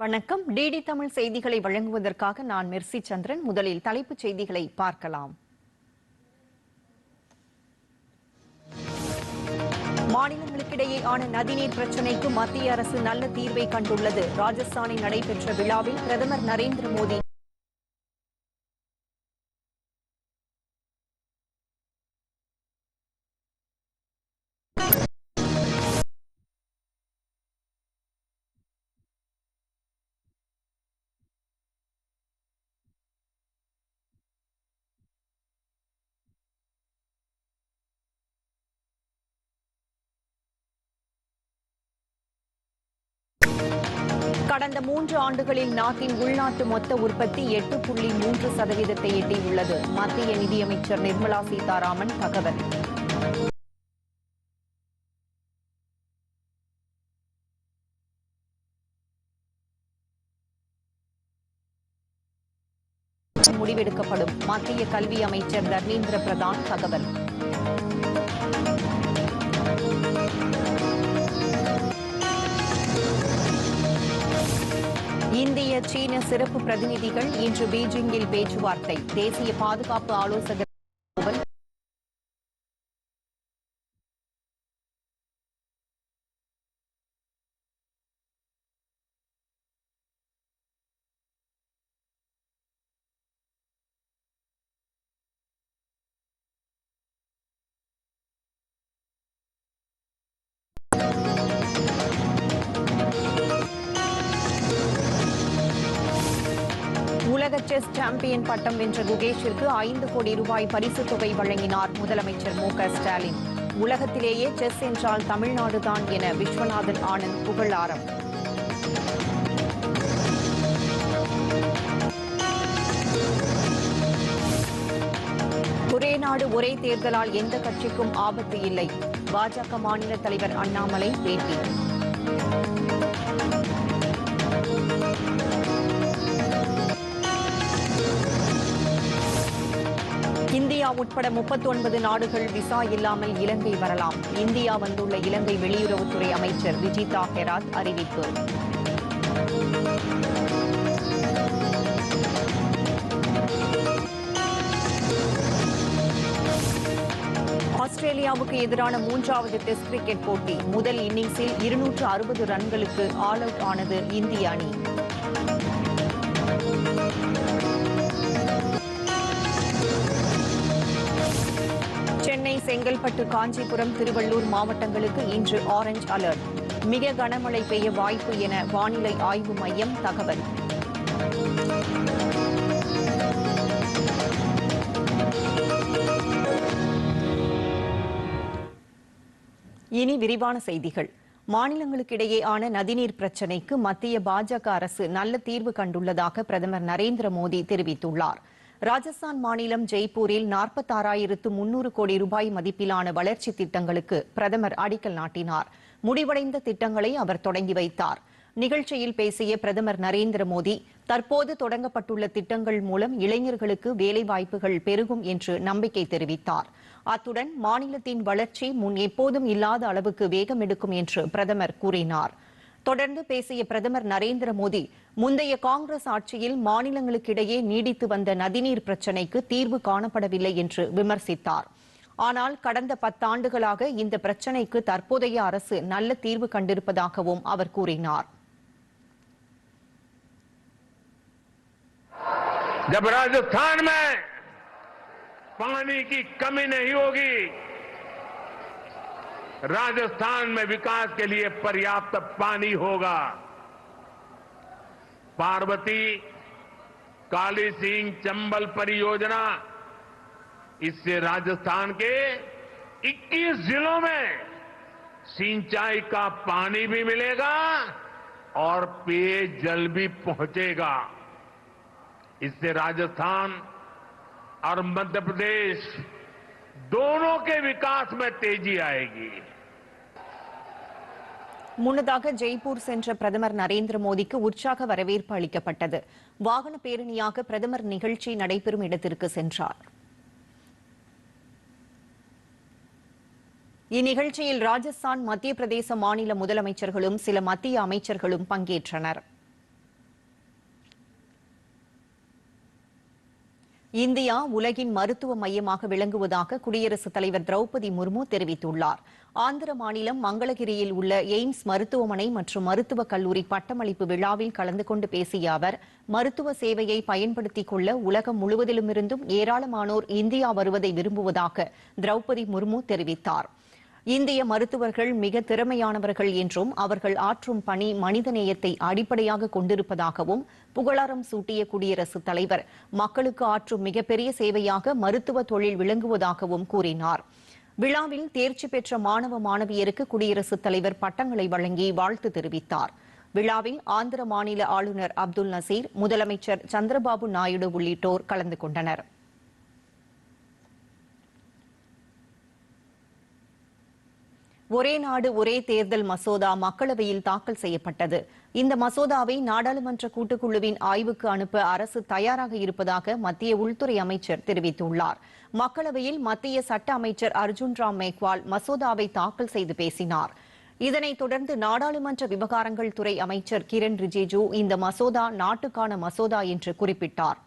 வணக்கம். டிடி தமிழ் செய்திகளை வழங்குவதற்காக நான் மெர்சி சந்திரன். முதலில் தலைப்புச் செய்திகளை பார்க்கலாம். மாநிலங்களுக்கிடையேயான நதிநீர் பிரச்சினைக்கு மத்திய அரசு நல்ல தீர்வை கண்டுள்ளது. ராஜஸ்தானில் நடைபெற்ற விழாவில் பிரதமர் நரேந்திர மோடி கடந்த மூன்று ஆண்டுகளில் நாட்டின் உள்நாட்டு மொத்த உற்பத்தி எட்டு புள்ளி மூன்று சதவீதத்தை எட்டியுள்ளது. மத்திய நிதியமைச்சர் நிர்மலா சீதாராமன் தகவல். முடிவெடுக்கப்படும். மத்திய கல்வி அமைச்சர் தர்மேந்திர பிரதான் தகவல். இந்திய சீன சிறப்பு பிரதிநிதிகள் இன்று பீஜிங்கில் பேச்சுவார்த்தை. தேசிய பாதுகாப்பு ஆலோசகர் உலக சாம்பியன் பட்டம் வென்ற குகேஷிற்கு ஐந்து கோடி ரூபாய் பரிசுத் தொகை வழங்கினார் முதலமைச்சர் மு ஸ்டாலின். உலகத்திலேயே செஸ் என்றால் தமிழ்நாடுதான் என விஸ்வநாதன் ஆனந்த் புகழாரம். ஒரே நாடு ஒரே தேர்தலால் எந்த கட்சிக்கும் ஆபத்து இல்லை. பாஜக மாநில தலைவர் அண்ணாமலை பேட்டி. இந்தியா உட்பட 39 நாடுகள் விசா இல்லாமல் இலங்கை வரலாம். இந்தியா வந்துள்ள இலங்கை வெளியுறவுத்துறை அமைச்சர் விஜிதா ஹெராத் அறிவிப்பு. ஆஸ்திரேலியாவுக்கு எதிரான மூன்றாவது டெஸ்ட் கிரிக்கெட் போட்டி. முதல் இன்னிங்ஸில் இருநூற்று அறுபது ரன்களுக்கு ஆல் அவுட் ஆனது இந்திய அணி. செங்கல்பட்டு காஞ்சிபுரம் திருவள்ளூர் மாவட்டங்களுக்கு இன்று ஆரஞ்ச் அலர்ட். மிக கனமழை பெய்ய வாய்ப்பு என வானிலை ஆய்வு மையம் தகவல். இனி விரிவான செய்திகள். மாநிலங்களுக்கிடையேயான நதிநீர் பிரச்சினைக்கு மத்திய பாஜக அரசு நல்ல தீர்வு கண்டுள்ளதாக பிரதமர் நரேந்திர மோடி தெரிவித்துள்ளார். ராஜஸ்தான் மாநிலம் ஜெய்ப்பூரில் நாற்பத்தாறாயிரத்து முன்னூறு கோடி ரூபாய் மதிப்பிலான வளர்ச்சி திட்டங்களுக்கு பிரதமர் அடிக்கல் நாட்டினார். முடிவடைந்த திட்டங்களை அவர் தொடங்கி வைத்தார். நிகழ்ச்சியில் பேசிய பிரதமர் நரேந்திர மோடி தற்போது தொடங்கப்பட்டுள்ள திட்டங்கள் மூலம் இளைஞர்களுக்கு வேலைவாய்ப்புகள் பெருகும் என்று நம்பிக்கை தெரிவித்தார். அத்துடன் மாநிலத்தின் வளர்ச்சி முன் எப்போதும் இல்லாத அளவுக்கு வேகம் எடுக்கும் என்று பிரதமர் கூறினார். தொடர்ந்து பேசிய பிரதமர் நரேந்திர மோடி முந்தைய காங்கிரஸ் ஆட்சியில் மாநிலங்களுக்கிடையே நீடித்து வந்த நதிநீர் பிரச்சினைக்கு தீர்வு காணப்படவில்லை என்று விமர்சித்தார் ஆனால் கடந்த பத்தாண்டுகளாக இந்த பிரச்சினைக்கு தற்போதைய அரசு நல்ல தீர்வு கண்டிருப்பதாகவும் அவர் கூறினார் जब राजस्थान में पानी की कमी नहीं होगी राजस्थान में विकास के लिए पर्याप्त पानी होगा। पार्वती काली सिंह चंबल परियोजना इससे राजस्थान के 21 जिलों में सिंचाई का पानी भी मिलेगा और पेयजल भी पहुंचेगा। इससे राजस्थान और मध्य प्रदेश दोनों के विकास में तेज़ी आएगी। முன்னதாக ஜெய்ப்பூர் சென்ற பிரதமர் நரேந்திர மோடிக்கு உற்சாக வரவேற்பு அளிக்கப்பட்டது. வாகன பேரணியாக பிரதமர் நிகழ்ச்சி நடைபெறும் இடத்திற்கு சென்றார். இந்நிகழ்ச்சியில் ராஜஸ்தான் மத்திய பிரதேச மாநில முதலமைச்சர்களும் சில மத்திய அமைச்சர்களும் பங்கேற்றனர். இந்தியா உலகின் மருத்துவ மையமாக விளங்குவதாக குடியரசுத் தலைவர் திரௌபதி முர்மு தெரிவித்துள்ளார். ஆந்திர மாநிலம் மங்களகிரியில் உள்ள எய்ம்ஸ் மருத்துவமனை மற்றும் மருத்துவக் கல்லூரி பட்டமளிப்பு விழாவில் கலந்து கொண்டு பேசிய அவர் மருத்துவ சேவையை பயன்படுத்திக் கொள்ள உலகம் முழுவதிலுமிருந்தும் ஏராளமானோர் இந்தியா வருவதை விரும்புவதாக திரௌபதி முர்மு தெரிவித்தார். இந்திய மருத்துவர்கள் மிக திறமையானவர்கள் என்றும் அவர்கள் ஆற்றும் பணி மனிதநேயத்தை அடிப்படையாக கொண்டிருப்பதாகவும் புகழாரம் சூட்டிய குடியரசுத் தலைவர் மக்களுக்கு ஆற்றும் மிகப்பெரிய சேவையாக மருத்துவ தொழில் விளங்குவதாகவும் கூறினார். விழாவில் தேர்ச்சி பெற்ற மாணவ மாணவியருக்கு குடியரசுத் தலைவர் பட்டங்களை வழங்கி வாழ்த்து தெரிவித்தார். விழாவில் ஆந்திர மாநில ஆளுநர் அப்துல் நசீர் முதலமைச்சர் சந்திரபாபு நாயுடு உள்ளிட்டோர் கலந்து கொண்டனர். ஒரே நாடு ஒரே தேர்தல் மசோதா மக்களவையில் தாக்கல் செய்யப்பட்டது. இந்த மசோதாவை நாடாளுமன்ற கூட்டுக்குழுவின் ஆய்வுக்கு அனுப்ப அரசு தயாராக இருப்பதாக மத்திய உள்துறை அமைச்சர் தெரிவித்துள்ளார். மக்களவையில் மத்திய சட்ட அமைச்சர் அர்ஜுன் ராம் மேக்வால் மசோதாவை தாக்கல் செய்து பேசினார். இதனைத் தொடர்ந்து நாடாளுமன்ற விவகாரங்கள் துறை அமைச்சர் கிரண் ரிஜிஜு இந்த மசோதா நாட்டுக்கான மசோதா என்று குறிப்பிட்டார்.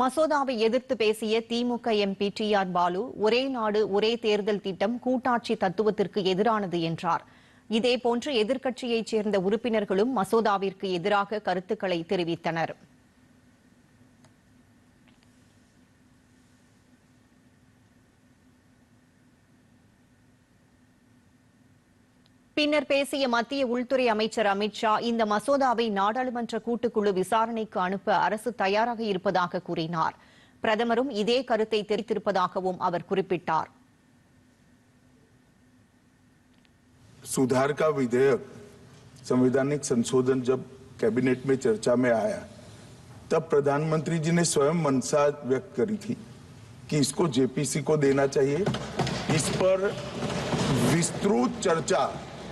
மசோதாவை எதிர்த்து பேசிய திமுக எம்பி டி ஆர் பாலு ஒரே நாடு ஒரே தேர்தல் திட்டம் கூட்டாட்சி தத்துவத்திற்கு எதிரானது என்றார். இதேபோன்று எதிர்க்கட்சியைச் சேர்ந்த உறுப்பினர்களும் மசோதாவிற்கு எதிராக கருத்துக்களை தெரிவித்தனர். பின்னர் பேசிய மத்திய உள்துறை அமைச்சர் அமித் ஷா இந்த மசோதாவை நாடாளுமன்ற கூட்டுக்குழு விசாரணைக்கு அனுப்ப அரசு தயாராக இருப்பதாக கூறினார் பிரதமரும் இதே கருத்தை தெரிவித்திருப்பதாகவும் அவர் குறிப்பிட்டார் सुधार का विधेयक संवैधानिक संशोधन जब कैबिनेट में चर्चा में आया तब प्रधानमंत्री जी ने स्वयं मनसा व्यक्त करी थी कि इसको जेपीसी को देना चाहिए इस पर विस्तृत चर्चा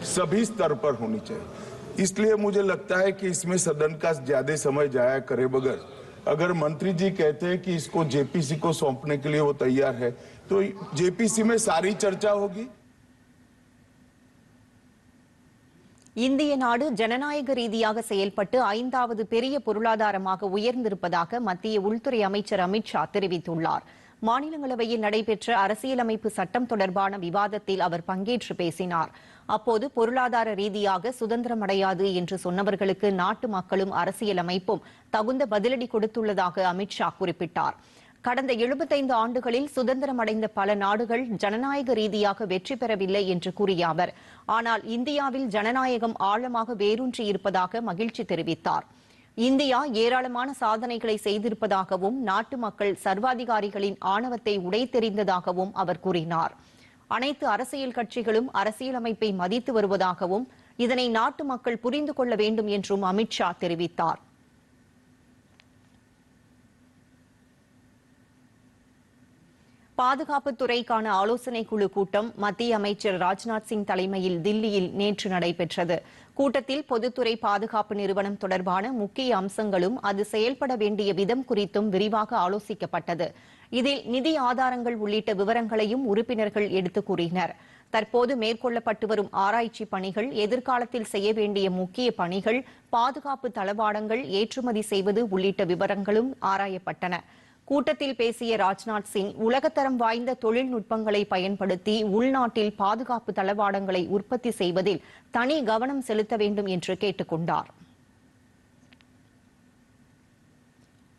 सभी स्तर पर होनी चाहिए इसलिए मुझे लगता है कि इसमें सदन का ज्यादा समय जाया करे बगैर अगर मंत्री जी कहते हैं कि इसको जेपीसी को सौंपने के लिए वो तैयार है तो जेपीसी में सारी चर्चा होगी இந்திய நாடு ஜனநாயக ரீதியாக செயல்பட்டு ஐந்தாவது பெரிய பொருளாதாரமாக உயர்ந்திருப்பதாக மத்திய உள்துறை அமைச்சர் அமித் ஷா தெரிவித்துள்ளார் மாநிலங்களவையில் நடைபெற்ற அரசியலமைப்பு சட்டம் தொடர்பான விவாதத்தில் அவர் பங்கேற்று பேசினார் அப்போது பொருளாதார ரீதியாக சுதந்திரமடையாது என்று சொன்னவர்களுக்கு நாட்டு மக்களும் அரசியலமைப்பும் தகுந்த பதிலடி கொடுத்துள்ளதாக அமித் ஷா குறிப்பிட்டார். கடந்த 75 ஆண்டுகளில் சுதந்திரம் அடைந்த பல நாடுகள் ஜனநாயக ரீதியாக வெற்றி பெறவில்லை என்று கூறிய அவர் ஆனால் இந்தியாவில் ஜனநாயகம் ஆழமாக வேரூன்றி இருப்பதாக மகிழ்ச்சி தெரிவித்தார். இந்தியா ஏராளமான சாதனைகளை செய்திருப்பதாகவும் நாட்டு மக்கள் சர்வாதிகாரிகளின் ஆணவத்தை உடைத்தெறிந்ததாகவும் அவர் கூறினார். அனைத்து அரசியல் கட்சிகளும் அரசியலமைப்பை மதித்து வருவதாகவும் இதனை நாட்டு மக்கள் புரிந்து கொள்ள வேண்டும் என்றும் அமித் ஷா தெரிவித்தார். பாதுகாப்புத்துறைக்கான ஆலோசனைக் குழு கூட்டம் மத்திய அமைச்சர் ராஜ்நாத் சிங் தலைமையில் தில்லியில் நேற்று நடைபெற்றது. கூட்டத்தில் பொதுத்துறை பாதுகாப்பு நிறுவனம் தொடர்பான முக்கிய அம்சங்களும் அது செயல்பட வேண்டிய விதம் குறித்தும் விரிவாக ஆலோசிக்கப்பட்டது. இதில் நிதி ஆதாரங்கள் உள்ளிட்ட விவரங்களையும் உறுப்பினர்கள் எடுத்து கூறினர். தற்போது மேற்கொள்ளப்பட்டு வரும் ஆராய்ச்சி பணிகள் எதிர்காலத்தில் செய்ய வேண்டிய முக்கிய பணிகள் பாதுகாப்பு தளவாடங்கள் ஏற்றுமதி செய்வது உள்ளிட்ட விவரங்களும் ஆராயப்பட்டன. கூட்டத்தில் பேசிய ராஜ்நாத் சிங் உலகத்தரம் வாய்ந்த தொழில்நுட்பங்களை பயன்படுத்தி உள்நாட்டில் பாதுகாப்பு தளவாடங்களை உற்பத்தி செய்வதில் தனி கவனம் செலுத்த வேண்டும் என்று கேட்டுக் கொண்டார்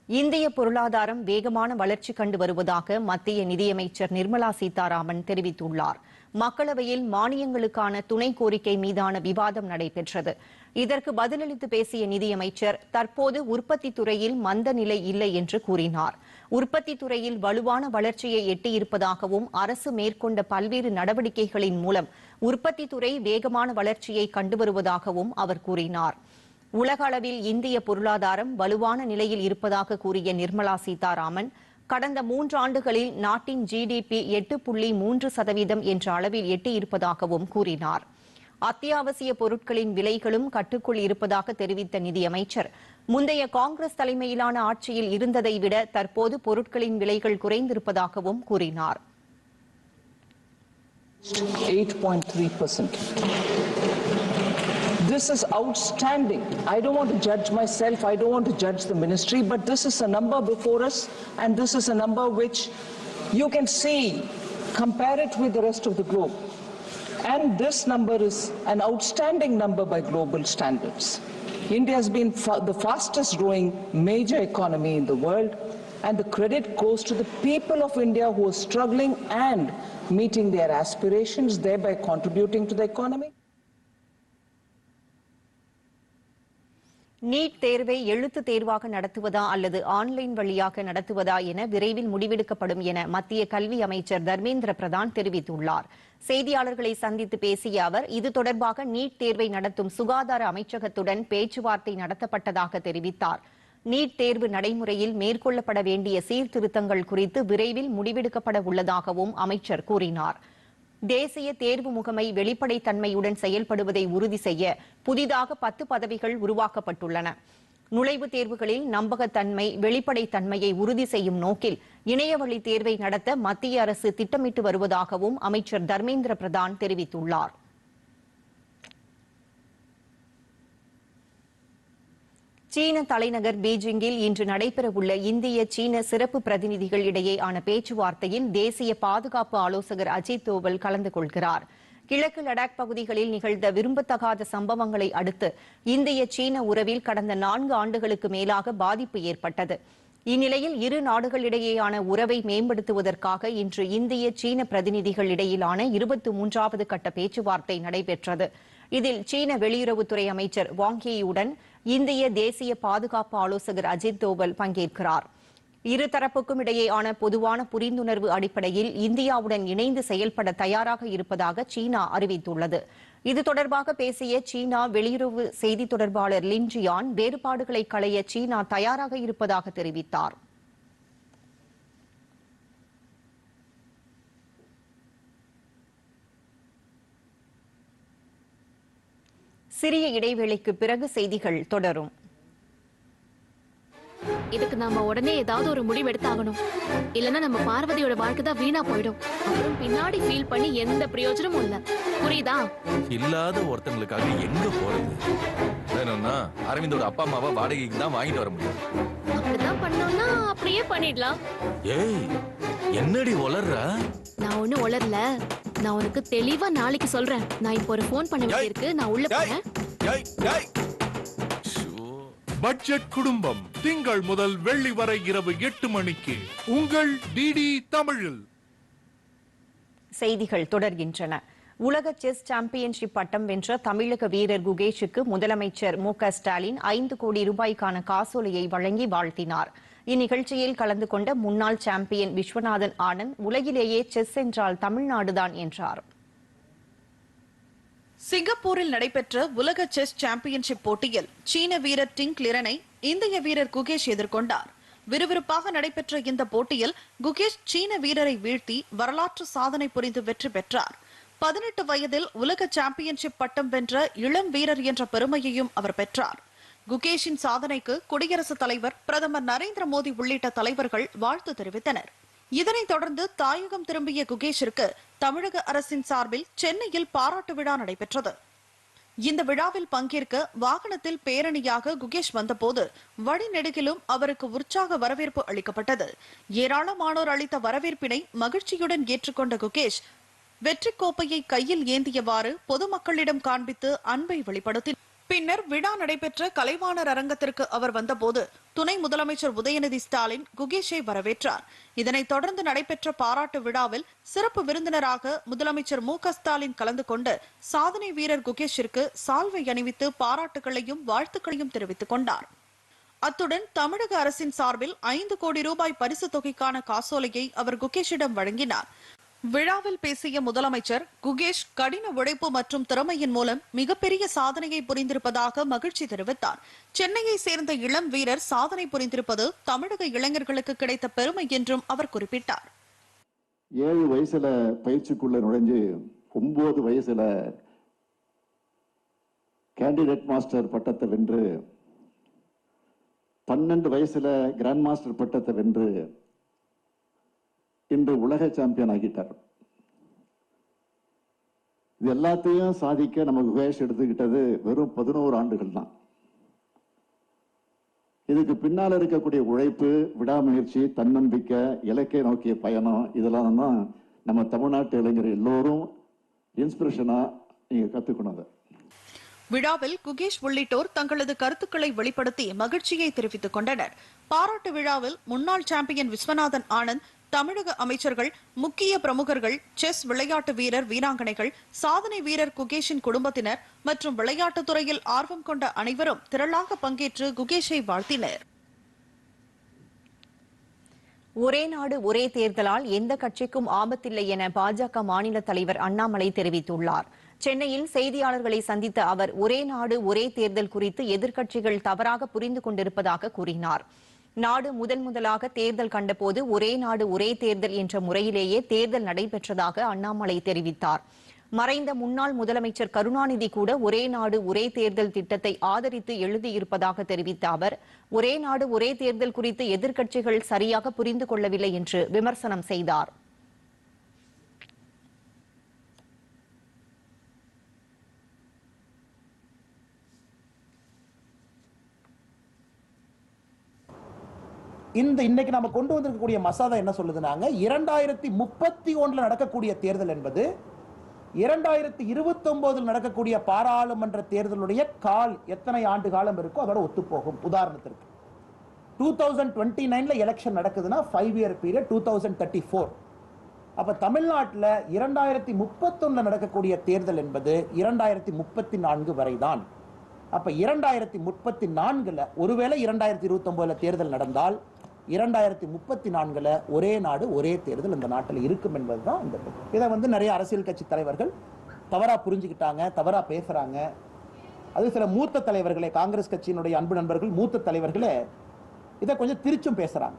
இந்திய பொருளாதாரம் வேகமான வளர்ச்சி கண்டு வருவதாக மத்திய நிதியமைச்சர் நிர்மலா சீதாராமன் தெரிவித்துள்ளார். மக்களவையில் மானியங்களுக்கான துணை கோரிக்கை மீதான விவாதம் நடைபெற்றது. இதற்கு பதிலளித்து பேசிய நிதியமைச்சர் தற்போது உற்பத்தி துறையில் மந்த நிலை இல்லை என்று கூறினார். உற்பத்தி துறையில் வலுவான வளர்ச்சியை எட்டியிருப்பதாகவும் அரசு மேற்கொண்ட பல்வேறு நடவடிக்கைகளின் மூலம் உற்பத்தி துறை வேகமான வளர்ச்சியை கண்டு வருவதாகவும் அவர் கூறினார். உலக அளவில் இந்திய பொருளாதாரம் வலுவான நிலையில் இருப்பதாக கூறிய நிர்மலா சீதாராமன் கடந்த மூன்று ஆண்டுகளில் நாட்டின் ஜிடிபி எட்டு புள்ளி மூன்று சதவீதம் என்ற அளவில் எட்டியிருப்பதாகவும் கூறினார் அத்தியாவசிய பொருட்களின் விலைகளும் கட்டுக்குள் இருப்பதாக தெரிவித்த நிதியமைச்சர் முந்தைய காங்கிரஸ் தலைமையிலான ஆட்சியில் இருந்ததை விட தற்போது பொருட்களின் விலைகள் குறைந்திருப்பதாகவும் கூறினார் 8.3%. This is outstanding. I don't want to judge myself, I don't want to judge the ministry, but this is a number before us, and this is a number which you can see, compare it with the rest of the globe. And this number is an outstanding number by global standards. India has been fa- the fastest growing major economy in the world, and the credit goes to the people of India who are struggling and meeting their aspirations, thereby contributing to the economy. NEET தேர்வை எழுத்து தேர்வாக நடத்துவதா அல்லது online வழியாக நடத்துவதா என விரைவில் முடிவெடுக்கப்படும் என மத்திய கல்வி அமைச்சர் தர்மேந்திர பிரதான் தெரிவித்துள்ளார். செய்தியாளர்களை சந்தித்து பேசிய அவர் இது தொடர்பாக நீட் தேர்வை நடத்தும் சுகாதார அமைச்சகத்துடன் பேச்சுவார்த்தை நடத்தப்பட்டதாக தெரிவித்தார். நீட் தேர்வு நடைமுறையில் மேற்கொள்ளப்பட வேண்டிய சீர்திருத்தங்கள் குறித்து விரைவில் முடிவெடுக்கப்பட உள்ளதாகவும் அமைச்சர் கூறினார். தேசிய தேர்வு முகமை வெளிப்படைத்தன்மையுடன் செயல்படுவதை உறுதி செய்ய புதிதாக பத்து பதவிகள் உருவாக்கப்பட்டுள்ளன. நுழைவுத் தேர்வுகளில் நம்பகத்தன்மை வெளிப்படைத்தன்மையை உறுதி செய்யும் நோக்கில் இணையவழி தேர்வை நடத்த மத்திய அரசு திட்டமிட்டு வருவதாகவும் அமைச்சர் தர்மேந்திர பிரதான் தெரிவித்துள்ளார். சீன தலைநகர் பீஜிங்கில் இன்று நடைபெறவுள்ள இந்திய சீன சிறப்பு பிரதிநிதிகள் இடையேயான பேச்சுவார்த்தையில் தேசிய பாதுகாப்பு ஆலோசகர் அஜித் தோவல் கலந்து கொள்கிறார். கிழக்கு லடாக் பகுதிகளில் நிகழ்ந்த விரும்பத்தகாத சம்பவங்களை அடுத்து இந்திய சீன உறவில் கடந்த நான்கு ஆண்டுகளுக்கு மேலாக பாதிப்பு ஏற்பட்டது. இந்நிலையில் இரு நாடுகளிடையேயான உறவை மேம்படுத்துவதற்காக இன்று இந்திய சீன பிரதிநிதிகள் இடையிலான இருபத்தி மூன்றாவது கட்ட பேச்சுவார்த்தை நடைபெற்றது. இதில் சீன வெளியுறவுத்துறை அமைச்சர் வாங்கியுடன் இந்திய தேசிய பாதுகாப்பு ஆலோசகர் அஜித் தோவல் பங்கேற்கிறார். இருதரப்புக்கும் இடையேயான பொதுவான புரிந்துணர்வு அடிப்படையில் இந்தியாவுடன் இணைந்து செயல்பட தயாராக இருப்பதாக சீனா அறிவித்துள்ளது. இது தொடர்பாக பேசிய சீனா வெளியுறவு செய்தி தொடர்பாளர் லின் ஜியான் வேறுபாடுகளை களைய சீனா தயாராக இருப்பதாக தெரிவித்தார். சிறிய இடைவேளைக்கு பிறகு செய்திகள் தொடரும். இதுக்கு நாம உடனே ஏதாவது ஒரு முடிவு எடுத்தாகணும். இல்லனா நம்ம பார்வதியோட வாழ்க்கை தான் வீணா போயிடும். அப்புறம் பின்னாடி ஃபீல் பண்ணி எந்த பிரயோஜனமும் இல்ல. புரியுதா? இல்லாத ஒருத்தங்களுக்காக எங்க போறது? வேணும்னா அரவிந்தோட அப்பா அம்மாவை வாடகைக்கு தான் வாங்கிட்டு வர முடியும். அப்படிதான் பண்ணோம்னா அப்படியே பண்ணிடலாம். ஏய் என்னடி வளர்ற நான் ஒண்ணும் உளரல. நான் உனக்கு தெளிவா நாளைக்கு சொல்றேன். நான் இப்போ ஒரு ஃபோன் பண்ண வேண்டியிருக்கு நான் உள்ள போறேன். பட்ஜெட் குடும்பம் திங்கள் முதல் வெள்ளி வரை இரவு எட்டு மணிக்கு உங்கள் டிடி தமிழில். செய்திகள் தொடர்கின்றன. உலக செஸ் சாம்பியன்ஷிப் பட்டம் வென்ற தமிழக வீரர் குகேஷுக்கு முதலமைச்சர் மு க ஸ்டாலின் ஐந்து கோடி ரூபாய்க்கான காசோலையை வழங்கி வாழ்த்தினார். இந்நிகழ்ச்சியில் கலந்து கொண்ட முன்னாள் சாம்பியன் விஸ்வநாதன் ஆனந்த் உலகிலேயே செஸ் என்றால் தமிழ்நாடுதான் என்றார். சிங்கப்பூரில் நடைபெற்ற உலக செஸ் சாம்பியன்ஷிப் போட்டியில் சீன வீரர் டிங் லிரனை இந்திய வீரர் குகேஷ் எதிர்கொண்டார். விறுவிறுப்பாக நடைபெற்ற இந்த போட்டியில் குகேஷ் சீன வீரரை வீழ்த்தி வரலாற்று சாதனை புரிந்து வெற்றி பெற்றார். பதினெட்டு வயதில் உலக சாம்பியன்ஷிப் பட்டம் வென்ற இளம் வீரர் என்ற பெருமையையும் அவர் பெற்றார். குகேஷின் சாதனைக்கு குடியரசுத் தலைவர் பிரதமர் நரேந்திர மோடி உள்ளிட்ட தலைவர்கள் வாழ்த்து தெரிவித்தனர். இதனைத் தொடர்ந்து தாயகம் திரும்பிய குகேஷிற்கு தமிழக அரசின் சார்பில் சென்னையில் பாராட்டு விழா நடைபெற்றது. இந்த விழாவில் பங்கேற்க வாகனத்தில் பேரணியாக குகேஷ் வந்தபோது வழிநெடுகிலும் அவருக்கு உற்சாக வரவேற்பு அளிக்கப்பட்டது. ஏராளமானோர் அளித்த வரவேற்பினை மகிழ்ச்சியுடன் ஏற்றுக்கொண்ட குகேஷ் வெற்றி கோப்பையை கையில் ஏந்தியவாறு பொதுமக்களிடம் காண்பித்து அன்பை வெளிப்படுத்தினார். பின்னர் விழா நடைபெற்ற கலைவாணர் அரங்கத்திற்கு அவர் வந்தபோது துணை முதலமைச்சர் உதயநிதி ஸ்டாலின் குகேஷை வரவேற்றார். இதனைத் தொடர்ந்து நடைபெற்ற பாராட்டு விழாவில் சிறப்பு விருந்தினராக முதலமைச்சர் மு ஸ்டாலின் கலந்து கொண்டு சாதனை வீரர் குகேஷிற்கு சால்வை அணிவித்து பாராட்டுகளையும் வாழ்த்துக்களையும் தெரிவித்துக் கொண்டார். அத்துடன் தமிழக அரசின் சார்பில் ஐந்து கோடி ரூபாய் பரிசு தொகைக்கான காசோலையை அவர் குகேஷிடம் வழங்கினார். விழாவில் பேசிய முதலமைச்சர் குகேஷ் கடின உழைப்பு மற்றும் திறமையின் மூலம் மிகப்பெரிய சாதனையை புரிந்திருப்பதாக மகிழ்ச்சி தெரிவித்தார். சென்னையை சேர்ந்த இளம் வீரர் சாதனை புரிந்திருப்பது தமிழக இளைஞர்களுக்கு கிடைத்த பெருமை என்றும் அவர் குறிப்பிட்டார். ஏழு வயசுல பயிற்சிக்குள்ள நுழைஞ்சு ஒன்பது வயசுல கேண்டிடேட் மாஸ்டர் பட்டத்தை வென்று பன்னெண்டு வயசுல கிராண்ட் மாஸ்டர் பட்டத்தை வென்று இன்று உலக சாம்பியன் ஆகிட்டார். இது எல்லாத்தையும் சாதிக்க நம்ம குகேஷ் எடுத்துக்கிட்டது வெறும் பதினோரு ஆண்டுகள் தான். இதுக்கு பின்னால் இருக்கக்கூடிய உழைப்பு விடாமுயற்சி தன்னம்பிக்கை இலக்கை நோக்கிய பயணம் இதெல்லாம் தான் நம்ம தமிழ்நாட்டு இளைஞர் எல்லோரும் இன்ஸ்பிரேஷனாக நீங்கள் கற்றுக்கணும் அதை. விழாவில் குகேஷ் உள்ளிட்டோர் தங்களது கருத்துக்களை வெளிப்படுத்தி மகிழ்ச்சியை தெரிவித்துக் கொண்டனர். பாராட்டு விழாவில் முன்னாள் சாம்பியன் விஸ்வநாதன் ஆனந்த் தமிழக அமைச்சர்கள் முக்கிய பிரமுகர்கள் செஸ் விளையாட்டு வீரர் வீராங்கனைகள் சாதனை வீரர் குகேஷின் குடும்பத்தினர் மற்றும் விளையாட்டுத் துறையில் ஆர்வம் கொண்ட அனைவரும் திரளாக பங்கேற்று குகேஷை வாழ்த்தினர். ஒரே நாடு ஒரே தேர்தலால் எந்த கட்சிக்கும் ஆபத்தில்லை என பாஜக மாநில தலைவர் அண்ணாமலை தெரிவித்துள்ளார். சென்னையில் செய்தியாளர்களை சந்தித்த அவர் ஒரே நாடு ஒரே தேர்தல் குறித்து எதிர்க்கட்சிகள் தவறாக புரிந்து கொண்டிருப்பதாக கூறினாா் நாடு முதன் முதலாக தேர்தல் கண்டபோது ஒரே நாடு ஒரே தேர்தல் என்ற முறையிலேயே தேர்தல் நடைபெற்றதாக அண்ணாமலை தெரிவித்தார். மறைந்த முன்னாள் முதலமைச்சர் கருணாநிதி கூட ஒரே நாடு ஒரே தேர்தல் திட்டத்தை ஆதரித்து எழுதியிருப்பதாக தெரிவித்த அவர் ஒரே நாடு ஒரே தேர்தல் குறித்து எதிர்க்கட்சிகள் சரியாக புரிந்து கொள்ளவில்லை என்று விமர்சனம் செய்தார். இந்த இன்னைக்கு நம்ம கொண்டு வந்திருக்கக்கூடிய மசாதா என்ன சொல்லுதுனாங்க இரண்டாயிரத்தி முப்பத்தி ஒன்றில் நடக்கக்கூடிய தேர்தல் என்பது இரண்டாயிரத்தி இருபத்தி ஒன்பதில் நடக்கக்கூடிய பாராளுமன்ற தேர்தலுடைய கால் எத்தனை ஆண்டு காலம் இருக்கோ அதோட ஒத்துப்போகும். உதாரணத்திற்கு டூ தௌசண்ட் டுவெண்ட்டி நைனில் எலெக்ஷன் நடக்குதுன்னா five year period two thousand thirty four அப்போ தமிழ்நாட்டில் இரண்டாயிரத்தி முப்பத்தொன்னில் நடக்கக்கூடிய தேர்தல் என்பது இரண்டாயிரத்தி முப்பத்தி நான்கு வரை தான் அப்போ இரண்டாயிரத்தி முப்பத்தி நான்கில் ஒருவேளை இரண்டாயிரத்தி இருபத்தொம்போதில் தேர்தல் நடந்தால் இரண்டாயிரத்தி முப்பத்தி நான்கில் ஒரே நாடு ஒரே தேர்தல் இந்த நாட்டில் இருக்கும் என்பது தான் இந்த இதை வந்து நிறைய அரசியல் கட்சி தலைவர்கள் தவறாக புரிஞ்சுக்கிட்டாங்க தவறாக பேசுகிறாங்க அது சில மூத்த தலைவர்களே காங்கிரஸ் கட்சியினுடைய அன்பு நண்பர்கள் மூத்த தலைவர்களே இதை கொஞ்சம் திருச்சும் பேசுகிறாங்க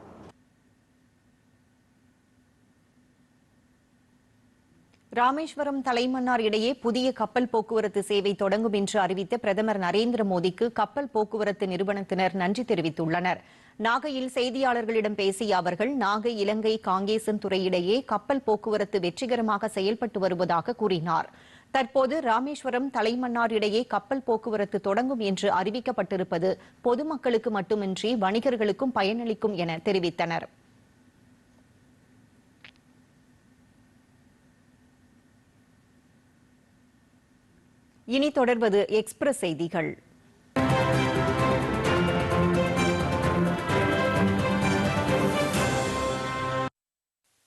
ராமேஸ்வரம் தலைமன்னார் இடையே புதிய கப்பல் போக்குவரத்து சேவை தொடங்கும் என்று அறிவித்த பிரதமர் நரேந்திர மோடிக்கு கப்பல் போக்குவரத்து நிறுவனத்தினர் நன்றி தெரிவித்துள்ளனர். நாகையில் செய்தியாளர்களிடம் பேசிய அவர்கள் நாகை இலங்கை காங்கேசன் துறையிடையே கப்பல் போக்குவரத்து வெற்றிகரமாக செயல்பட்டு வருவதாக கூறினார். தற்போது ராமேஸ்வரம் தலைமன்னார் இடையே கப்பல் போக்குவரத்து தொடங்கும் என்று அறிவிக்கப்பட்டிருப்பது பொதுமக்களுக்கு மட்டுமின்றி வணிகர்களுக்கும் பயனளிக்கும் என தெரிவித்தனர். இனி தொடர்வது எக்ஸ்பிரஸ் செய்திகள்.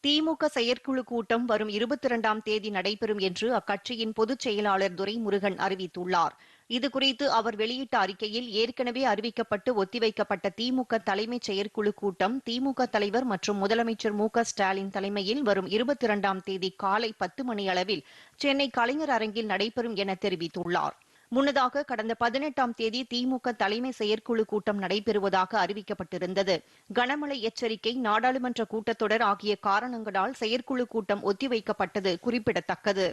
திமுக செயற்குழு கூட்டம் வரும் இருபத்தி இரண்டாம் தேதி நடைபெறும் என்று அக்கட்சியின் பொதுச் செயலாளர் துரைமுருகன் அறிவித்துள்ளார். இதுகுறித்து அவர் வெளியிட்ட அறிக்கையில் ஏற்கனவே அறிவிக்கப்பட்டு ஒத்திவைக்கப்பட்ட திமுக தலைமைச் செயற்குழு கூட்டம் திமுக தலைவர் மற்றும் முதலமைச்சர் மு ஸ்டாலின் தலைமையில் வரும் இருபத்தி இரண்டாம் தேதி காலை பத்து மணி அளவில் சென்னை கலைஞர் அரங்கில் நடைபெறும் என தெரிவித்துள்ளார். முன்னதாக கடந்த பதினெட்டாம் தேதி திமுக தலைமை செயற்குழு கூட்டம் நடைபெறுவதாக அறிவிக்கப்பட்டிருந்தது. கனமழை எச்சரிக்கை நாடாளுமன்ற கூட்டத்தொடர் ஆகிய காரணங்களால் செயற்குழு கூட்டம் ஒத்திவைக்கப்பட்டது குறிப்பிடத்தக்கது.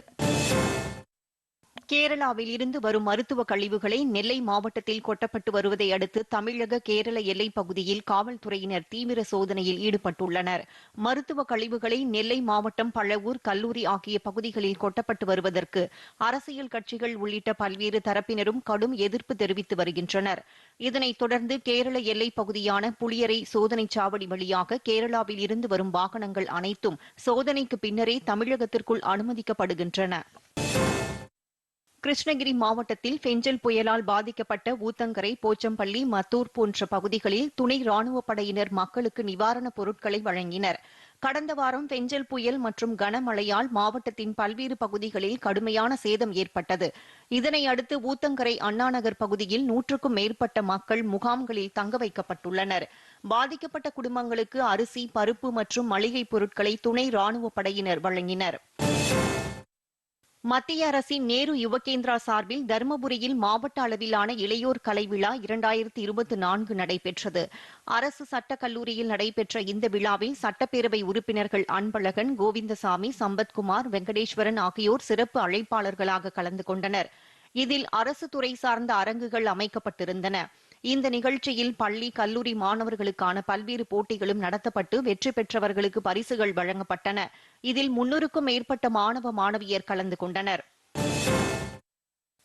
கேரளாவில் இருந்து வரும் மருத்துவ கழிவுகளை நெல்லை மாவட்டத்தில் கொட்டப்பட்டு வருவதை அடுத்து தமிழக கேரள எல்லைப் பகுதியில் காவல்துறையினர் தீவிர சோதனையில் ஈடுபட்டுள்ளனர். மருத்துவ கழிவுகளை நெல்லை மாவட்டம் பழவூர் கல்லூரி ஆகிய பகுதிகளில் கொட்டப்பட்டு வருவதற்கு அரசியல் கட்சிகள் உள்ளிட்ட பல்வேறு தரப்பினரும் கடும் எதிர்ப்பு தெரிவித்து வருகின்றனர். இதனைத் தொடர்ந்து கேரள எல்லைப் பகுதியான புளியரை சோதனைச் சாவடி வழியாக கேரளாவில் இருந்து வரும் வாகனங்கள் அனைத்தும் சோதனைக்கு பின்னரே தமிழகத்திற்குள் அனுமதிக்கப்படுகின்றன. கிருஷ்ணகிரி மாவட்டத்தில் பெஞ்சல் புயலால் பாதிக்கப்பட்ட ஊத்தங்கரை போச்சம்பள்ளி மத்தூர் போன்ற பகுதிகளில் துணை ராணுவப் படையினர் மக்களுக்கு நிவாரணப் பொருட்களை வழங்கினர். கடந்த வாரம் பெஞ்சல் புயல் மற்றும் கனமழையால் மாவட்டத்தின் பல்வேறு பகுதிகளில் கடுமையான சேதம் ஏற்பட்டது. இதனை அடுத்து ஊத்தங்கரை அண்ணாநகர் பகுதியில் நூற்றுக்கும் மேற்பட்ட மக்கள் முகாம்களில் தங்க வைக்கப்பட்டுள்ளனர். பாதிக்கப்பட்ட குடும்பங்களுக்கு அரிசி பருப்பு மற்றும் மளிகைப் பொருட்களை துணை ராணுவப் படையினர் வழங்கினர். மத்திய அரசின் நேரு யுவகேந்திரா சார்பில் தருமபுரியில் மாவட்ட அளவிலான இளையோர் கலை விழா இரண்டாயிரத்தி இருபத்தி நான்கு நடைபெற்றது. அரசு சட்டக் கல்லூரியில் நடைபெற்ற இந்த விழாவில் சட்டப்பேரவை உறுப்பினர்கள் அன்பழகன் கோவிந்தசாமி சம்பத்குமார் வெங்கடேஸ்வரன் ஆகியோர் சிறப்பு அழைப்பாளர்களாக கலந்து கொண்டனர். இதில் அரசு துறை சார்ந்த அரங்குகள் அமைக்கப்பட்டிருந்தன. இந்த நிகழ்ச்சியில் பள்ளி கல்லூரி மாணவர்களுக்கான பல்வேறு போட்டிகளும் நடத்தப்பட்டு வெற்றி பெற்றவர்களுக்கு பரிசுகள் வழங்கப்பட்டன. இதில் முன்னூறுக்கும் மேற்பட்ட மாணவ மாணவியர் கலந்து கொண்டனர்.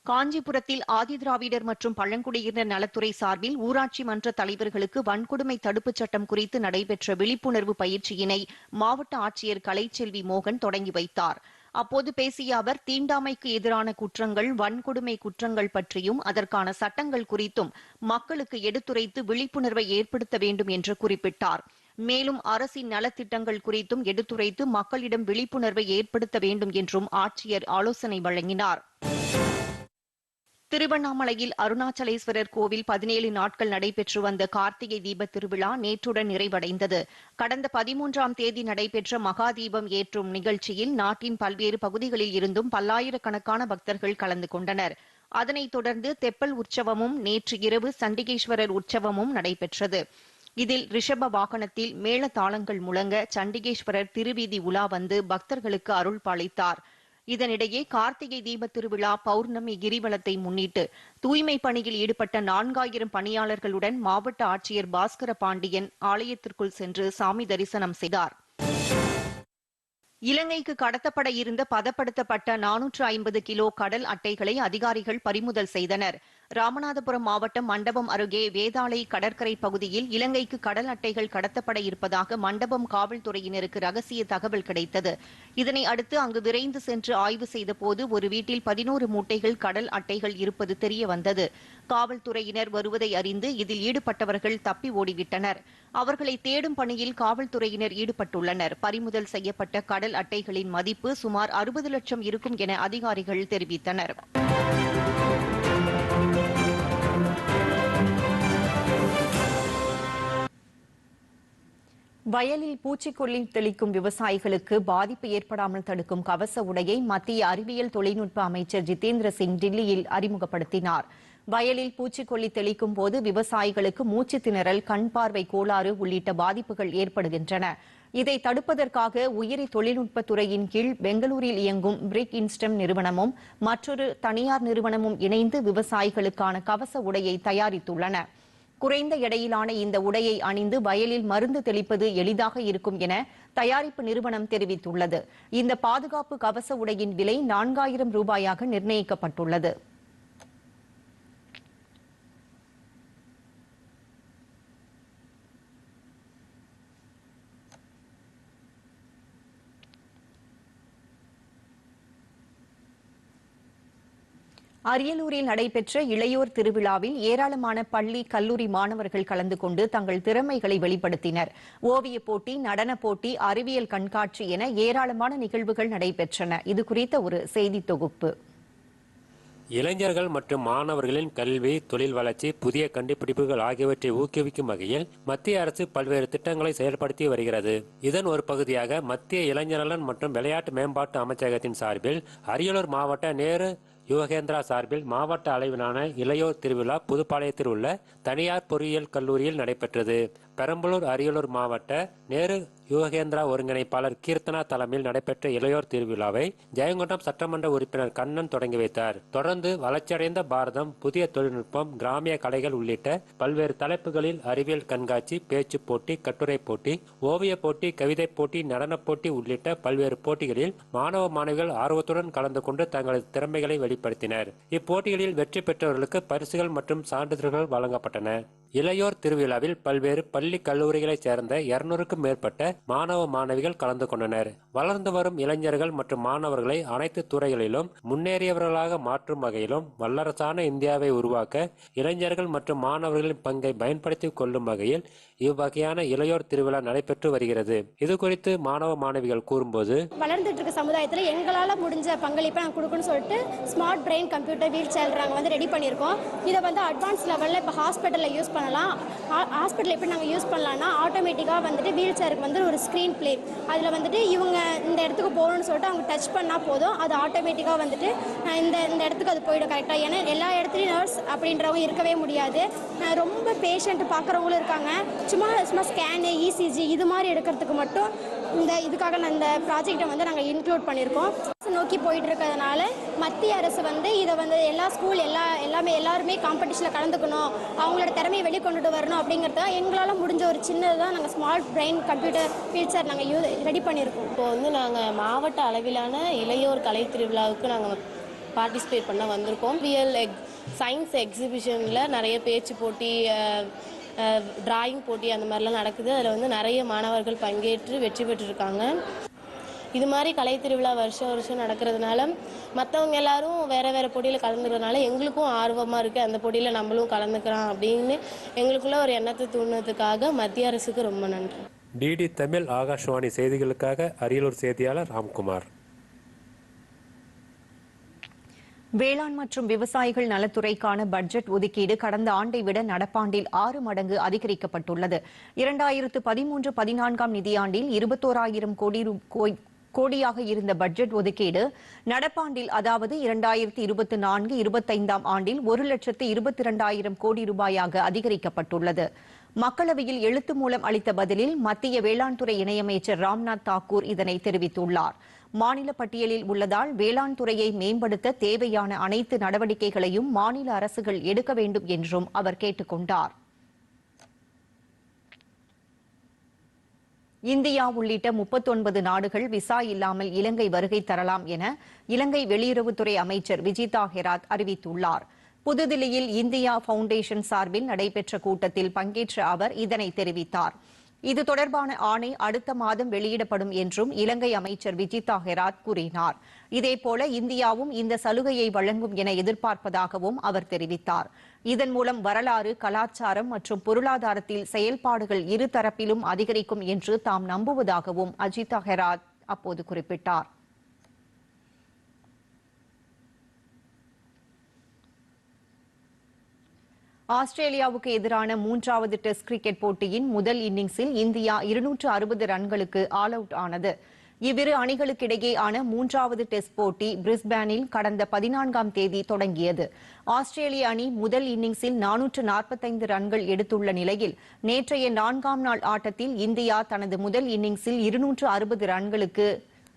காஞ்சிபுரத்தில் ஆதிதிராவிடர் மற்றும் பழங்குடியினர் நலத்துறை சார்பில் ஊராட்சி மன்ற தலைவர்களுக்கு வன்கொடுமை தடுப்புச் சட்டம் குறித்து நடைபெற்ற விழிப்புணர்வு பயிற்சியினை மாவட்ட ஆட்சியர் கலைச்செல்வி மோகன் தொடங்கி வைத்தார். அப்போது பேசிய அவர் தீண்டாமைக்கு எதிரான குற்றங்கள் வன்கொடுமை குற்றங்கள் பற்றியும் அதற்கான சட்டங்கள் குறித்தும் மக்களுக்கு எடுத்துரைத்து விழிப்புணர்வை ஏற்படுத்த வேண்டும் என்று குறிப்பிட்டார். மேலும் அரசின் நலத்திட்டங்கள் குறித்தும் எடுத்துரைத்து மக்களிடம் விழிப்புணர்வை ஏற்படுத்த வேண்டும் என்றும் ஆட்சியர் ஆலோசனை வழங்கினார். திருவண்ணாமலையில் அருணாச்சலேஸ்வரர் கோவில் பதினேழு நாட்கள் நடைபெற்று வந்த கார்த்திகை தீப திருவிழா நேற்றுடன் நிறைவடைந்தது. கடந்த பதிமூன்றாம் தேதி நடைபெற்ற மகா தீபம் ஏற்றும் நிகழ்ச்சியில் நாட்டின் பல்வேறு பகுதிகளில் இருந்தும் பல்லாயிரக்கணக்கான பக்தர்கள் கலந்து கொண்டனர். அதனைத் தொடர்ந்து தெப்பல் உற்சவமும் நேற்று இரவு சண்டிகேஸ்வரர் உற்சவமும் நடைபெற்றது. இதில் ரிஷப வாகனத்தில் மேள தாளங்கள் முழங்க சண்டிகேஸ்வரர் திருவீதி உலா வந்து பக்தர்களுக்கு அருள் பாலித்தார் இதனிடையே கார்த்திகை தீப திருவிழா பௌர்ணமி கிரிவலத்தை முன்னிட்டு தூய்மை பணியில் ஈடுபட்ட நான்காயிரம் பணியாளர்களுடன் மாவட்ட ஆட்சியர் பாஸ்கர பாண்டியன் ஆலயத்திற்குள் சென்று சாமி தரிசனம் செய்தார். இலங்கைக்கு கடத்தப்பட இருந்த பதப்படுத்தப்பட்ட நானூற்று ஐம்பது கிலோ கடல் அட்டைகளை அதிகாரிகள் பறிமுதல் செய்தனர். ராமநாதபுரம் மாவட்டம் மண்டபம் அருகே வேதாளை கடற்கரை பகுதியில் இலங்கைக்கு கடல் அட்டைகள் கடத்தப்பட இருப்பதாக மண்டபம் காவல்துறையினருக்கு ரகசிய தகவல் கிடைத்தது. இதனை அடுத்து அங்கு விரைந்து சென்று ஆய்வு செய்தபோது ஒரு வீட்டில் பதினோரு மூட்டைகள் கடல் அட்டைகள் இருப்பது தெரிய வந்தது. காவல்துறையினர் வருவதை அறிந்து இதில் ஈடுபட்டவர்கள் தப்பி ஓடிவிட்டனர். அவர்களை தேடும் பணியில் காவல்துறையினர் ஈடுபட்டுள்ளனர். பறிமுதல் செய்யப்பட்ட கடல் அட்டைகளின் மதிப்பு சுமார் அறுபது லட்சம் இருக்கும் என அதிகாரிகள் தெரிவித்தனர். வயலில் பூச்சிக்கொல்லி தெளிக்கும் விவசாயிகளுக்கு பாதிப்பு ஏற்படாமல் தடுக்கும் கவச உடையை மத்திய அறிவியல் தொழில்நுட்ப அமைச்சர் ஜிதேந்திர சிங் டில்லியில் அறிமுகப்படுத்தினார். வயலில் பூச்சிக்கொல்லி தெளிக்கும் போது விவசாயிகளுக்கு மூச்சு திணறல் கண் பார்வை கோளாறு உள்ளிட்ட பாதிப்புகள் ஏற்படுகின்றன. இதை தடுப்பதற்காக உயிரி தொழில்நுட்பத்துறையின் கீழ் பெங்களூரில் இயங்கும் பிரிக் இன்ஸ்டம் நிறுவனமும் மற்றொரு தனியார் நிறுவனமும் இணைந்து விவசாயிகளுக்கான கவச உடையை தயாரித்துள்ளன. குறைந்த எடையிலான இந்த உடையை அணிந்து வயலில் மருந்து தெளிப்பது எளிதாக இருக்கும் என தயாரிப்பு நிறுவனம் தெரிவித்துள்ளது. இந்த பாதுகாப்பு கவச உடையின் விலை நான்காயிரம் ரூபாயாக நிர்ணயிக்கப்பட்டுள்ளது. அரியலூரில் நடைபெற்ற இளையோர் திருவிழாவில் ஏராளமான பள்ளி கல்லூரி மாணவர்கள் கலந்து கொண்டு தங்கள் திறமைகளை வெளிப்படுத்தினர். ஓவியப் போட்டி நடனப் போட்டி அறிவியல் கண்காட்சி என ஏராளமான நிகழ்வுகள் நடைபெற்றன. இது குறித்த ஒரு செய்தி தொகுப்பு. இளைஞர்கள் மற்றும் மாணவர்களின் கல்வி தொழில் வளர்ச்சி புதிய கண்டுபிடிப்புகள் ஆகியவற்றை ஊக்குவிக்கும் வகையில் மத்திய அரசு பல்வேறு திட்டங்களை செயல்படுத்தி வருகிறது. இதன் ஒரு பகுதியாக மத்திய இளைஞர் மற்றும் விளையாட்டு மேம்பாட்டு அமைச்சகத்தின் சார்பில் அரியலூர் மாவட்ட நேரு யுவகேந்திரா சார்பில் மாவட்ட அளவிலான இளையோர் திருவிழா புதுப்பாளையத்தில் உள்ள தனியார் பொறியியல் கல்லூரியில் நடைபெற்றது. பெரம்பலூர் அரியலூர் மாவட்ட நேரு யுவகேந்திரா ஒருங்கிணைப்பாளர் கீர்த்தனா தலைமையில் நடைபெற்ற இளையோர் திருவிழாவை ஜெயங்கொண்டம் சட்டமன்ற உறுப்பினர் கண்ணன் தொடங்கி வைத்தார். தொடர்ந்து வளர்ச்சியடைந்த பாரதம் புதிய தொழில்நுட்பம் கிராமிய கலைகள் உள்ளிட்ட பல்வேறு தலைப்புகளில் அறிவியல் கண்காட்சி பேச்சு போட்டி கட்டுரை போட்டி ஓவிய போட்டி கவிதை போட்டி நடனப் போட்டி உள்ளிட்ட பல்வேறு போட்டிகளில் மாணவ மாணவிகள் ஆர்வத்துடன் கலந்து கொண்டு தங்களது திறமைகளை வெளிப்படுத்தினர். இப்போட்டிகளில் வெற்றி பெற்றவர்களுக்கு பரிசுகள் மற்றும் சான்றிதழ்கள் வழங்கப்பட்டன. இளையோர் திருவிழாவில் பல்வேறு பள்ளி கல்லூரிகளைச் சேர்ந்த இருநூறுக்கும் மேற்பட்ட மாணவ மாணவிகள் கலந்து கொண்டனர். வளர்ந்து வரும் இளைஞர்கள் மற்றும் மாணவர்களை அனைத்து துறைகளிலும் முன்னேறியவர்களாக மாற்றும் வகையிலும் வல்லரசான இந்தியாவை உருவாக்க இளைஞர்கள் மற்றும் மாணவர்களின் பங்கை பயன்படுத்திக் கொள்ளும் வகையில் இவ்வகையான இளையோர் திருவிழா நடைபெற்று வருகிறது. இது குறித்து மாணவ மாணவிகள் கூறும்போது வளர்ந்துட்டு இருக்க சமுதாயத்தில் எங்களால் முடிஞ்ச பங்களிப்பை நாங்கள் கொடுக்கணும்னு சொல்லிட்டு smart brain computer wheel chair நாங்கள் வந்து ரெடி பண்ணியிருக்கோம். இதை வந்து அட்வான்ஸ் லெவலில் இப்போ ஹாஸ்பிட்டலில் யூஸ் பண்ணலாம். ஹாஸ்பிட்டல் எப்படி நாங்கள் யூஸ் பண்ணலான்னா ஆட்டோமேட்டிக்காக வந்துட்டு வீல் சேருக்கு வந்து ஒரு ஸ்க்ரீன் பிளே அதில் வந்துட்டு இவங்க இந்த இடத்துக்கு போகணும்னு சொல்லிட்டு அவங்க டச் பண்ணால் போதும். அது ஆட்டோமேட்டிக்காக வந்துட்டு இந்த இந்த இடத்துக்கு அது போயிடும் கரெக்டாக ஏன்னா எல்லா இடத்துலையும் நர்ஸ் அப்படின்றவங்க இருக்கவே முடியாது. ரொம்ப பேஷண்ட் பார்க்குறவங்களும் இருக்காங்க. சும்மா சும்மா ஸ்கேனு இசிஜி இது மாதிரி எடுக்கிறதுக்கு மட்டும் இந்த இதுக்காக நான் இந்த ப்ராஜெக்டை வந்து நாங்கள் இன்க்ளூட் பண்ணியிருக்கோம். நோக்கி போயிட்டு இருக்கிறதுனால மத்திய அரசு வந்து இதை வந்து எல்லா ஸ்கூல் எல்லா எல்லாமே எல்லாருமே காம்படிஷனில் கலந்துக்கணும். அவங்களோட திறமையை வெளிக்கொண்டுட்டு வரணும் அப்படிங்கிறத எங்களால் முடிஞ்ச ஒரு சின்னதாக நாங்கள் ஸ்மார்ட் பிரெயின் கம்ப்யூட்டர் ஃபீச்சர் நாங்கள் யூ ரெடி பண்ணியிருக்கோம் இப்போ வந்து நாங்கள் மாவட்ட அளவிலான இளையோர் கலை திருவிழாவுக்கு நாங்கள் பார்ட்டிசிபேட் பண்ண வந்திருக்கோம். ரியல் எக் சயின்ஸ் எக்ஸிபிஷனில் நிறைய பேச்சு போட்டி டிராயிங் போட்டி அந்த மாதிரிலாம் நடக்குது. அதில் வந்து நிறைய மாணவர்கள் பங்கேற்று வெற்றி பெற்றிருக்காங்க. இது மாதிரி கலை திருவிழா வருஷம் வருஷம் நடக்கிறதுனால மற்றவங்க எல்லாரும் வேறு வேறு போட்டியில் கலந்துக்கிறதுனால எங்களுக்கும் ஆர்வமாக இருக்குது அந்த போட்டியில் நம்மளும் கலந்துக்கிறோம் அப்படின்னு எங்களுக்குள்ள ஒரு எண்ணத்தை தூண்டுறதுக்காக மத்திய அரசுக்கு ரொம்ப நன்றி. டிடி தமிழ் ஆகாஷ்வாணி செய்திகளுக்காக அரியலூர் செய்தியாளர் ராம்குமார். வேளாண் மற்றும் விவசாயிகள் நலத்துறைக்கான பட்ஜெட் ஒதுக்கீடு கடந்த ஆண்டை விட நடப்பாண்டில் ஆறு மடங்கு அதிகரிக்கப்பட்டுள்ளது. இரண்டாயிரத்து பதிமூன்று பதினான்காம் நிதியாண்டில் இருபத்தோராயிரம் கோடி ரூ- கோய்- கோடியாக இருந்த பட்ஜெட் ஒதுக்கீடு நடப்பாண்டில் அதாவது இரண்டாயிரத்தி இருபத்தி நான்கு இருபத்தைந்தாம் ஆண்டில் ஒரு லட்சத்து இருபத்தி இரண்டாயிரம் கோடி ரூபாயாக அதிகரிக்கப்பட்டுள்ளது. மக்களவையில் எழுத்து மூலம் அளித்த பதிலில் மத்திய வேளாண் துறை இணையமைச்சர் ராம்நாத் தாக்கூர் இதனை தெரிவித்துள்ளார். மாநில பட்டியலில் உள்ளதால் வேளாண் துறையை மேம்படுத்த தேவையான அனைத்து நடவடிக்கைகளையும் மாநில அரசுகள் எடுக்க வேண்டும் என்றும் அவர் கேட்டுக் கொண்டாா் இந்தியா உள்ளிட்ட முப்பத்தொன்பது நாடுகள் விசா இல்லாமல் இலங்கை வருகை தரலாம் என இலங்கை வெளியுறவுத்துறை அமைச்சர் விஜிதா ஹெராத் அறிவித்துள்ளார். புதுதில்லியில் இந்தியா பவுண்டேஷன் சார்பில் நடைபெற்ற கூட்டத்தில் பங்கேற்ற அவர் இதனை தெரிவித்தார். இது தொடர்பான ஆணை அடுத்த மாதம் வெளியிடப்படும் என்றும் இலங்கை அமைச்சர் விஜிதா ஹெராத் கூறினார். இதேபோல இந்தியாவும் இந்த சலுகையை வழங்கும் என எதிர்பார்ப்பதாகவும் அவர் தெரிவித்தார். இதன் மூலம் வரலாறு கலாச்சாரம் மற்றும் பொருளாதாரத்தில் செயல்பாடுகள் இருதரப்பிலும் அதிகரிக்கும் என்று தாம் நம்புவதாகவும் அஜிதா ஹெராத் அப்போது குறிப்பிட்டார். ஆஸ்திரேலியாவுக்கு எதிரான மூன்றாவது டெஸ்ட் கிரிக்கெட் போட்டியின் முதல் இன்னிங்ஸில் இந்தியா இருநூற்று அறுபது ரன்களுக்கு ஆல் அவுட் ஆனது. இவ்விரு அணிகளுக்கிடையேயான மூன்றாவது டெஸ்ட் போட்டி பிரிஸ்பேனில் கடந்த பதினான்காம் தேதி தொடங்கியது. ஆஸ்திரேலிய அணி முதல் இன்னிங்ஸில் நானூற்று நாற்பத்தைந்து ரன்கள் எடுத்துள்ள நிலையில் நேற்றைய நான்காம் நாள் ஆட்டத்தில் இந்தியா தனது முதல் இன்னிங்ஸில் இருநூற்று அறுபது ரன்களுக்கு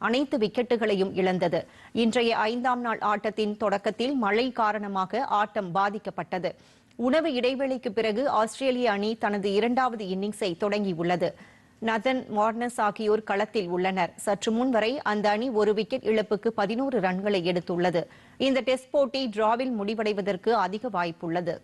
அனைத்து விக்கெட்டுகளையும் இழந்தது. இன்றைய ஐந்தாம் நாள் ஆட்டத்தின் தொடக்கத்தில் மழை காரணமாக ஆட்டம் பாதிக்கப்பட்டது. உணவு இடைவேளைக்கு பிறகு ஆஸ்திரேலிய அணி தனது இரண்டாவது இன்னிங்ஸை தொடங்கியுள்ளது. நதன் மார்னஸ் ஆகியோர் களத்தில் உள்ளனர். சற்று முன் வரை அந்த அணி ஒரு விக்கெட் இழப்புக்கு பதினோரு ரன்களை எடுத்துள்ளது. இந்த டெஸ்ட் போட்டி டிராவில் முடிவடைவதற்கு அதிக வாய்ப்புள்ளது.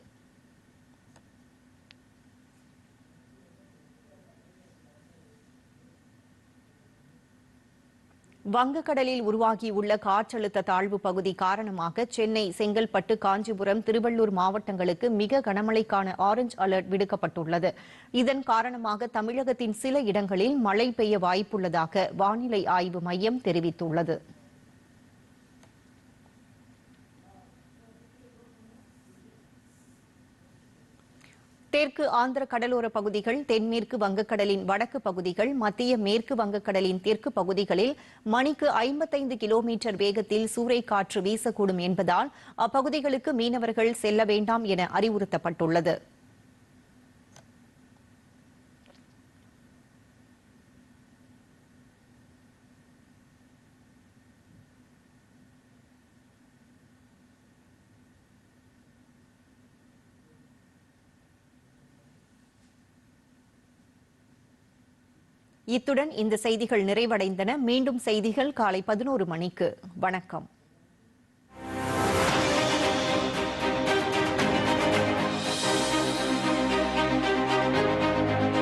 வங்கக்கடலில் உருவாகியுள்ள காற்றழுத்த தாழ்வு பகுதி காரணமாக சென்னை செங்கல்பட்டு காஞ்சிபுரம் திருவள்ளூர் மாவட்டங்களுக்கு மிக கனமழைக்கான ஆரஞ்ச் அலர்ட் விடுக்கப்பட்டுள்ளது. இதன் காரணமாக தமிழகத்தின் சில இடங்களில் மழை பெய்ய வாய்ப்புள்ளதாக வானிலை ஆய்வு மையம் தெரிவித்துள்ளது. தெற்கு ஆந்திர கடலோர பகுதிகள் தென்மேற்கு வங்கக்கடலின் வடக்கு பகுதிகள் மத்திய மேற்கு வங்கக்கடலின் தெற்கு பகுதிகளில் மணிக்கு ஐம்பத்தைந்து கிலோமீட்டர் வேகத்தில் சூறைக்காற்று வீசக்கூடும் என்பதால் அப்பகுதிகளுக்கு மீனவர்கள் செல்ல வேண்டாம் என அறிவுறுத்தப்பட்டுள்ளது. இத்துடன் இந்த செய்திகள் நிறைவடைந்தன. மீண்டும் செய்திகள் காலை பதினோரு மணிக்கு. வணக்கம்.